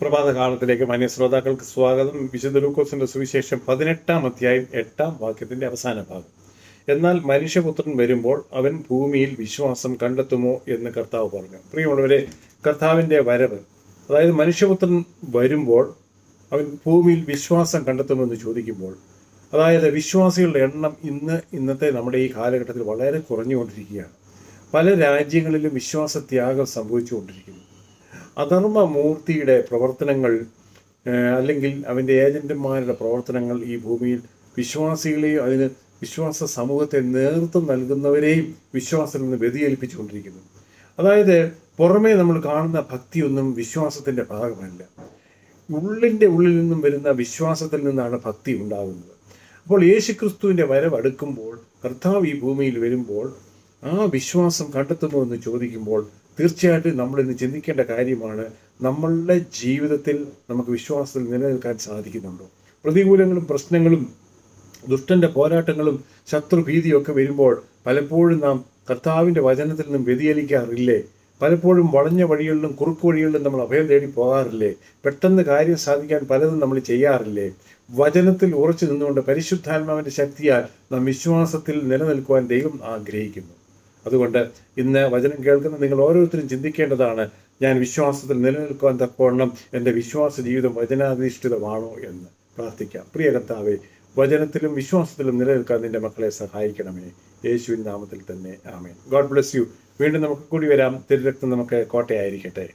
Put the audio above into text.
പ്രഭാത കാലത്തിലേക്ക് മാന്യ ശ്രോതാക്കൾക്ക് സ്വാഗതം. വിശുദ്ധ ലൂക്കോസിന്റെ സുവിശേഷം പതിനെട്ടാം അധ്യായം എട്ടാം വാക്യത്തിന്റെ അവസാന ഭാഗം. എന്നാൽ മനുഷ്യപുത്രൻ വരുമ്പോൾ അവൻ ഭൂമിയിൽ വിശ്വാസം കണ്ടെത്തുമോ എന്ന് കർത്താവ് പറഞ്ഞു. പ്രിയമുള്ളവരെ കർത്താവിന്റെ വരവ്. അതായത് മനുഷ്യപുത്രൻ വരുമ്പോൾ അവൻ ഭൂമിയിൽ വിശ്വാസം കണ്ടെത്തുമെന്ന് ചോദിക്കുമ്പോൾ അതായത് വിശ്വാസികളുടെ എണ്ണം ഇന്ന് ഇന്നത്തെ നമ്മുടെ ഈ കാലഘട്ടത്തിൽ വളരെ കുറഞ്ഞുകൊണ്ടിരിക്കുകയാണ്. പല രാജ്യങ്ങളിലും വിശ്വാസത്യാഗം സംഭവിച്ചുകൊണ്ടിരിക്കുന്നു. അധർമ്മ മൂർത്തിയുടെ പ്രവർത്തനങ്ങൾ അല്ലെങ്കിൽ അവന്റെ ഏജന്റുമാരുടെ പ്രവർത്തനങ്ങൾ ഈ ഭൂമിയിൽ വിശ്വാസികളെയും അതിന് വിശ്വാസ സമൂഹത്തെ നേതൃത്വം നൽകുന്നവരെയും വിശ്വാസത്തിൽ നിന്ന് വ്യതിയേൽപ്പിച്ചുകൊണ്ടിരിക്കുന്നു അതായത് പുറമേ നമ്മൾ കാണുന്ന ഭക്തിയൊന്നും വിശ്വാസത്തിന്റെ ഭാഗമല്ല. ഉള്ളിന്റെ ഉള്ളിൽ നിന്നും വരുന്ന വിശ്വാസത്തിൽ നിന്നാണ് ഭക്തി ഉണ്ടാകുന്നത്. അപ്പോൾ യേശുക്രിസ്തുവിന്റെ വരവടുക്കുമ്പോൾ കർത്താവ് ഈ ഭൂമിയിൽ വരുമ്പോൾ ആ വിശ്വാസം കണ്ടെത്തുന്നു എന്ന് ചോദിക്കുമ്പോൾ തീർച്ചയായിട്ടും നമ്മൾ ഇന്ന് ചിന്തിക്കേണ്ട കാര്യമാണ് നമ്മളുടെ ജീവിതത്തിൽ നമുക്ക് വിശ്വാസത്തിൽ നിലനിൽക്കാൻ സാധിക്കുന്നുണ്ടോ? പ്രതികൂലങ്ങളും പ്രശ്നങ്ങളും ദുഷ്ടന്റെ പോരാട്ടങ്ങളും ശത്രുഭീതിയും ഒക്കെ വരുമ്പോൾ പലപ്പോഴും നാം കർത്താവിന്റെ വചനത്തിൽ നിന്നും വ്യതിചലിക്കാറില്ലേ? പലപ്പോഴും വളഞ്ഞ വഴികളിലും കുറുക്ക് വഴികളിലും നമ്മൾ അഭയം തേടി പോകാറില്ലേ? പെട്ടെന്ന് കാര്യം സാധിക്കാൻ പലതും നമ്മൾ ചെയ്യാറില്ലേ? വചനത്തിൽ ഉറച്ചു നിന്നുകൊണ്ട് പരിശുദ്ധാത്മാവിന്റെ ശക്തിയാൽ നാം വിശ്വാസത്തിൽ നിലനിൽക്കുവാൻ ദൈവം ആഗ്രഹിക്കുന്നു. അതുകൊണ്ട് ഇന്ന് വചനം കേൾക്കുന്ന നിങ്ങൾ ഓരോരുത്തരും ചിന്തിക്കേണ്ടതാണ് ഞാൻ വിശ്വാസത്തിൽ നിലനിൽക്കുവാൻ തക്കവണ്ണം എന്റെ വിശ്വാസ ജീവിതം വചനാധിഷ്ഠിതമാണോ എന്ന് പ്രാർത്ഥിക്കാം. പ്രിയ കർത്താവെ വചനത്തിലും വിശ്വാസത്തിലും നിലനിൽക്കാൻ നിന്റെ മക്കളെ സഹായിക്കണമേ. യേശുവിൻ നാമത്തിൽ തന്നെ ആമേൻ. God bless you. വീണ്ടും നമുക്ക് കൂടി വരാം. തിരുരക്തം നമുക്ക് കോട്ടയായിരിക്കട്ടെ.